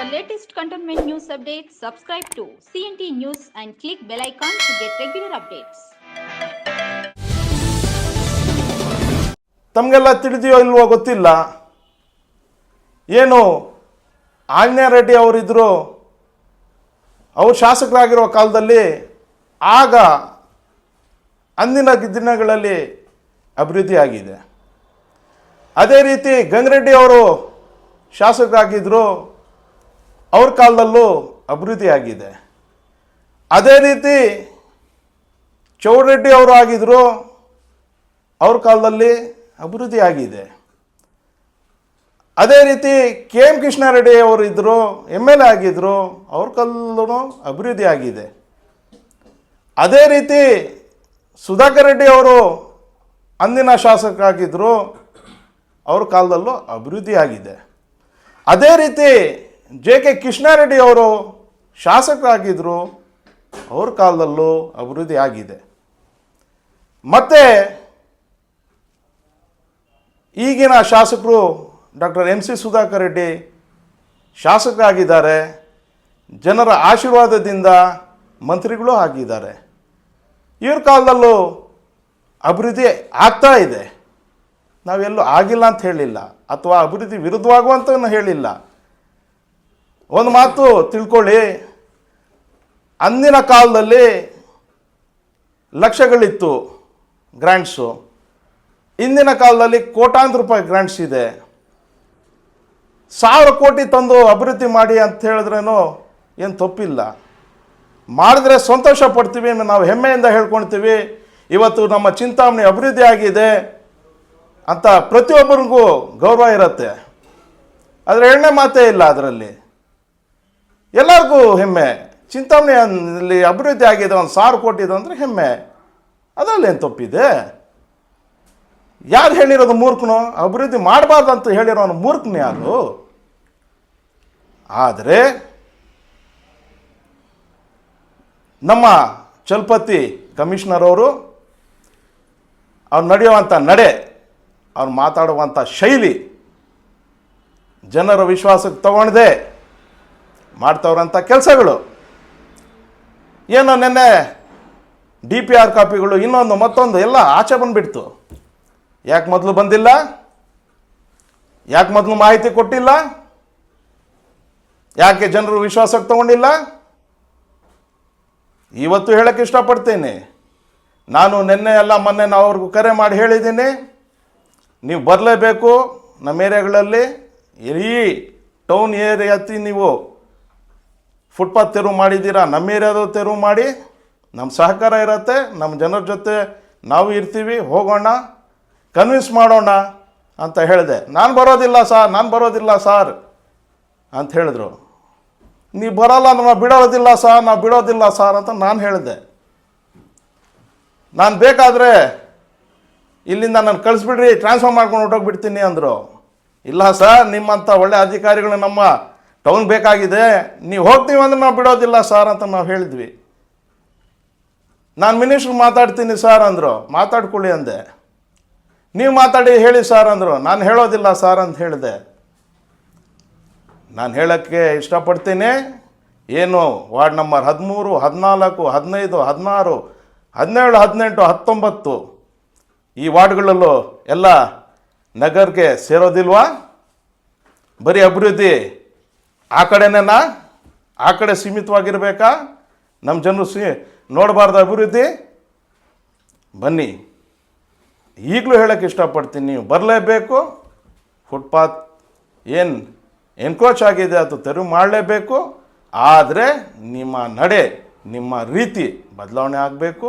For latest cantonment news updates, subscribe to CNT News and click bell icon to get regular updates. ತಮಗೆಲ್ಲ ತಿಳಿದೆಯೋ ಇಲ್ವೋ ಗೊತ್ತಿಲ್ಲ ಏನು ಆಂಜನೇಯ ರೆಡ್ಡಿ ಅವರಿದ್ದರು ಅವರು ಶಾಸಕರಾಗಿರೋ ಕಾಲದಲ್ಲಿ ಆಗ ಅಂದಿನ ದಿನಗಳಲ್ಲಿ ಅಭಿವೃದ್ಧಿ ಆಗಿದೆ ಅದೇ ರೀತಿ ಗಂಗರೆಡ್ಡಿ ಅವರು ಶಾಸಕರಾಗಿದ್ದರು ಅವ್ರ ಕಾಲದಲ್ಲೂ ಅಭಿವೃದ್ಧಿ ಆಗಿದೆ ಅದೇ ರೀತಿ ಚೌಡರೆಡ್ಡಿ ಅವರು ಆಗಿದ್ದರು ಅವ್ರ ಕಾಲದಲ್ಲಿ ಅಭಿವೃದ್ಧಿ ಆಗಿದೆ ಅದೇ ರೀತಿ ಕೆ ಎಂ ಕೃಷ್ಣಾರೆಡ್ಡಿ ಅವರು ಇದ್ದರು ಎಂ ಎಲ್ ಎ ಆಗಿದ್ದರು ಅವ್ರ ಕಾಲದಲ್ಲೂ ಅಭಿವೃದ್ಧಿ ಆಗಿದೆ ಅದೇ ರೀತಿ ಸುಧಾಕರ್ ರೆಡ್ಡಿ ಅವರು ಅಂದಿನ ಶಾಸಕರಾಗಿದ್ದರು ಅವ್ರ ಕಾಲದಲ್ಲೂ ಅಭಿವೃದ್ಧಿ ಆಗಿದೆ ಅದೇ ರೀತಿ ಜೆ ಕೆ ಕೃಷ್ಣಾರೆಡ್ಡಿ ಅವರು ಶಾಸಕರಾಗಿದ್ದರು ಅವ್ರ ಕಾಲದಲ್ಲೂ ಅಭಿವೃದ್ಧಿ ಆಗಿದೆ. ಮತ್ತು ಈಗಿನ ಶಾಸಕರು doctor M C Sudhakar Reddy ಶಾಸಕರಾಗಿದ್ದಾರೆ. ಜನರ ಆಶೀರ್ವಾದದಿಂದ ಮಂತ್ರಿಗಳು ಆಗಿದ್ದಾರೆ. ಇವ್ರ ಕಾಲದಲ್ಲೂ ಅಭಿವೃದ್ಧಿ ಆಗ್ತಾ ಇದೆ. ನಾವೆಲ್ಲೂ ಆಗಿಲ್ಲ ಅಂತ ಹೇಳಿಲ್ಲ. ಅಥವಾ ಅಭಿವೃದ್ಧಿ ವಿರುದ್ಧವಾಗುವಂತ ಹೇಳಿಲ್ಲ. ಒಂದು ಮಾತು ತಿಳ್ಕೊಳ್ಳಿ. ಅಂದಿನ ಕಾಲದಲ್ಲಿ ಲಕ್ಷಗಳಿತ್ತು ಗ್ರ್ಯಾಂಟ್ಸು ಇಂದಿನ ಕಾಲದಲ್ಲಿ ಕೋಟಾಂತರ ರೂಪಾಯಿ ಗ್ರಾಂಟ್ಸ್ ಇದೆ. ಸಾವಿರ ಕೋಟಿ ತಂದು ಅಭಿವೃದ್ಧಿ ಮಾಡಿ ಅಂತ ಹೇಳಿದ್ರೇನು ಏನು ತಪ್ಪಿಲ್ಲ. ಮಾಡಿದ್ರೆ ಸಂತೋಷ ಪಡ್ತೀವಿ ನಾವು ಹೆಮ್ಮೆಯಿಂದ ಹೇಳ್ಕೊಳ್ತೀವಿ. ಇವತ್ತು ನಮ್ಮ ಚಿಂತಾಮಣಿ ಅಭಿವೃದ್ಧಿ ಆಗಿದೆ ಅಂತ ಪ್ರತಿಯೊಬ್ಬರಿಗೂ ಗೌರವ ಇರುತ್ತೆ. ಆದರೆ ಎಣ್ಣೆ ಮಾತೇ ಇಲ್ಲ ಅದರಲ್ಲಿ. ಎಲ್ಲರಿಗೂ ಹೆಮ್ಮೆ. ಚಿಂತಾಮಣಿಯಲ್ಲಿ ಅಭಿವೃದ್ಧಿ ಆಗಿದೆ, ಒಂದು ಸಾವಿರ ಕೋಟಿ ಅಂದರೆ ಹೆಮ್ಮೆ. ಅದರಲ್ಲಿ ಏನು ತಪ್ಪಿದೆ? ಯಾರು ಹೇಳಿರೋದು ಮೂರ್ಖನು? ಅಭಿವೃದ್ಧಿ ಮಾಡಬಾರ್ದು ಅಂತ ಹೇಳಿರೋನು ಮೂರ್ಖನ ಯಾರು? ಆದರೆ ನಮ್ಮ ಚಲ್ಪತಿ ಕಮಿಷನರ್ ಅವರು ಅವ್ರು ನಡೆಯುವಂಥ ನಡೆ ಅವ್ರು ಮಾತಾಡುವಂಥ ಶೈಲಿ ಜನರ ವಿಶ್ವಾಸಕ್ಕೆ ತಗೊಂಡದೆ. ಮಾಡ್ತವ್ರಂಥ ಕೆಲಸಗಳು. ಏನೋ ನೆನ್ನೆ ಡಿ ಪಿ ಆರ್ ಕಾಪಿಗಳು ಇನ್ನೊಂದು ಮತ್ತೊಂದು ಎಲ್ಲ ಆಚೆ ಬಂದುಬಿಡ್ತು. ಯಾಕೆ ಮೊದಲು ಬಂದಿಲ್ಲ? ಯಾಕೆ ಮೊದಲು ಮಾಹಿತಿ ಕೊಟ್ಟಿಲ್ಲ? ಯಾಕೆ ಜನರು ವಿಶ್ವಾಸಕ್ಕೆ ತಗೊಂಡಿಲ್ಲ? ಇವತ್ತು ಹೇಳಕ್ಕೆ ಇಷ್ಟಪಡ್ತೀನಿ. ನಾನು ನಿನ್ನೆ ಎಲ್ಲ ಮೊನ್ನೆ ನಾವು ಅವ್ರಿಗೂ ಕರೆ ಮಾಡಿ ಹೇಳಿದ್ದೀನಿ. ನೀವು ಬರಲೇಬೇಕು ನಮ್ಮ ಏರಿಯಾಗಳಲ್ಲಿ. ಇಡೀ ಟೌನ್ ಏರಿಯಾತಿ ನೀವು ಫುಟ್ಪಾತ್ ತೆರವು ಮಾಡಿದ್ದೀರಾ? ನಮ್ಮ ಏರಿಯಾದ ತೆರವು ಮಾಡಿ, ನಮ್ಮ ಸಹಕಾರ ಇರತ್ತೆ, ನಮ್ಮ ಜನರ ಜೊತೆ ನಾವು ಇರ್ತೀವಿ, ಹೋಗೋಣ ಕನ್ವಿನ್ಸ್ ಮಾಡೋಣ ಅಂತ ಹೇಳಿದೆ. ನಾನು ಬರೋದಿಲ್ಲ ಸಾರ್ ನಾನು ಬರೋದಿಲ್ಲ ಸಾರ್ ಅಂತ ಹೇಳಿದ್ರು. ನೀವು ಬರೋಲ್ಲ ನಾವು ಬಿಡೋದಿಲ್ಲ ಸಾರ್ ನಾವು ಬಿಡೋದಿಲ್ಲ ಸಾರ್ ಅಂತ ನಾನು ಹೇಳಿದೆ. ನಾನು ಬೇಕಾದರೆ ಇಲ್ಲಿಂದ ನಾನು ಕಳಿಸ್ಬಿಡ್ರಿ ಟ್ರಾನ್ಸ್ಫರ್ ಮಾಡ್ಕೊಂಡು ಹೊಟ್ಟೋಗ್ಬಿಡ್ತೀನಿ ಅಂದರು. ಇಲ್ಲ ಸರ್ ನಿಮ್ಮಂಥ ಒಳ್ಳೆ ಅಧಿಕಾರಿಗಳು ನಮ್ಮ ಟೌನ್ ಬೇಕಾಗಿದೆ, ನೀವು ಹೋಗ್ತೀವಿ ಅಂದ್ರೆ ನಾವು ಬಿಡೋದಿಲ್ಲ ಸರ್ ಅಂತ ನಾವು ಹೇಳಿದ್ವಿ. ನಾನು ಮಿನಿಸ್ಟ್ರು ಮಾತಾಡ್ತೀನಿ ಸರ್ ಅಂದರು, ಮಾತಾಡ್ಕೊಳ್ಳಿ ಅಂದೆ. ನೀವು ಮಾತಾಡಿ ಹೇಳಿ ಸರ್ ಅಂದರು, ನಾನು ಹೇಳೋದಿಲ್ಲ ಸರ್ ಅಂತ ಹೇಳಿದೆ. ನಾನು ಹೇಳೋಕ್ಕೆ ಇಷ್ಟಪಡ್ತೀನಿ, ಏನು ವಾರ್ಡ್ ನಂಬರ್ ಹದಿಮೂರು, ಹದಿನಾಲ್ಕು, ಹದಿನೈದು, ಹದಿನಾರು, ಹದಿನೇಳು, ಹದಿನೆಂಟು, ಹತ್ತೊಂಬತ್ತು. ಈ ವಾರ್ಡ್ಗಳಲ್ಲೂ ಎಲ್ಲ ನಗರಕ್ಕೆ ಸೇರೋದಿಲ್ವಾ? ಬರೀ ಅಭಿವೃದ್ಧಿ ಆ ಕಡೆನೇನಾ? ಆ ಕಡೆ ಸೀಮಿತವಾಗಿರಬೇಕಾ? ನಮ್ಮ ಜನರು ಸಿ, ನೋಡಬಾರ್ದು ಅಭಿವೃದ್ಧಿ. ಬನ್ನಿ. ಈಗಲೂ ಹೇಳೋಕ್ಕೆ ಇಷ್ಟಪಡ್ತೀನಿ, ನೀವು ಬರಲೇಬೇಕು. ಫುಟ್ಪಾತ್ ಏನು ಎನ್ಕ್ರೋಚ್ ಆಗಿದೆ ಅದು ತೆರವು ಮಾಡಲೇಬೇಕು. ಆದರೆ ನಿಮ್ಮ ನಡೆ, ನಿಮ್ಮ ರೀತಿ ಬದಲಾವಣೆ ಆಗಬೇಕು.